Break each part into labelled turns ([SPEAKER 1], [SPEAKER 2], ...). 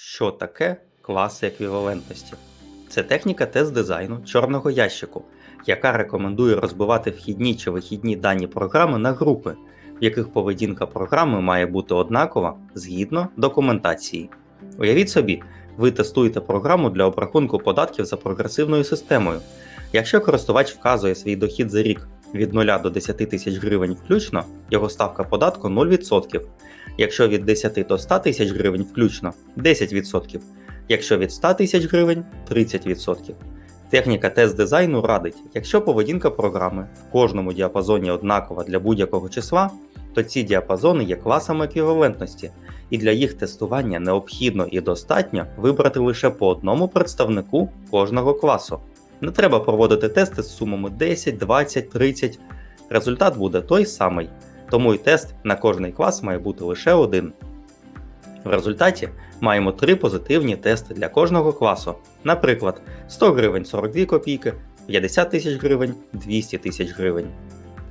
[SPEAKER 1] Що таке класи еквівалентності? Це техніка тест дизайну чорного ящику, яка рекомендує розбивати вхідні чи вихідні дані програми на групи, в яких поведінка програми має бути однакова згідно документації. Уявіть собі, ви тестуєте програму для обрахунку податків за прогресивною системою. Якщо користувач вказує свій дохід за рік від 0 до 10 тисяч гривень включно, його ставка податку 0%. Якщо від 10 до 100 тисяч гривень включно 10%, якщо від 100 тисяч гривень 30%. Техніка тест дизайну радить, якщо поведінка програми в кожному діапазоні однакова для будь-якого числа, то ці діапазони є класами еквівалентності, і для їх тестування необхідно і достатньо вибрати лише по одному представнику кожного класу. Не треба проводити тести з сумами 10, 20, 30. Результат буде той самий, тому і тест на кожний клас має бути лише один. В результаті маємо три позитивні тести для кожного класу. Наприклад, 100 гривень 42 копійки, 50 тисяч гривень, 200 тисяч гривень.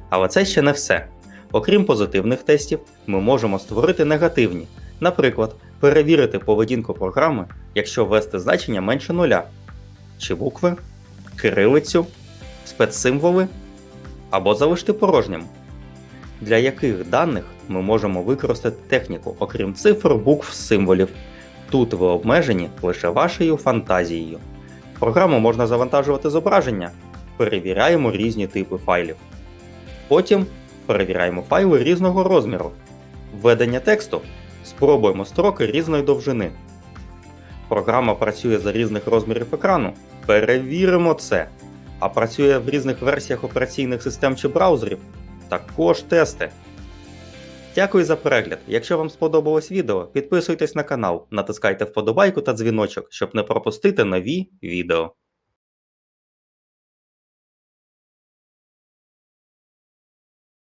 [SPEAKER 1] Але це ще не все. Окрім позитивних тестів, ми можемо створити негативні, наприклад, перевірити поведінку програми, якщо ввести значення менше нуля, чи букви, кирилицю, спецсимволи або залишити порожнім. Для яких даних ми можемо використати техніку, окрім цифр, букв, символів. Тут ви обмежені лише вашою фантазією. В програму можна завантажувати зображення, перевіряємо різні типи файлів. Потім перевіряємо файли різного розміру. Введення тексту спробуємо строки різної довжини. Програма працює за різних розмірів екрану. Перевіримо це. А працює в різних версіях операційних систем чи браузерів. Також тести. Дякую за перегляд. Якщо вам сподобалось відео, підписуйтесь на канал, натискайте вподобайку та дзвіночок, щоб не пропустити нові відео.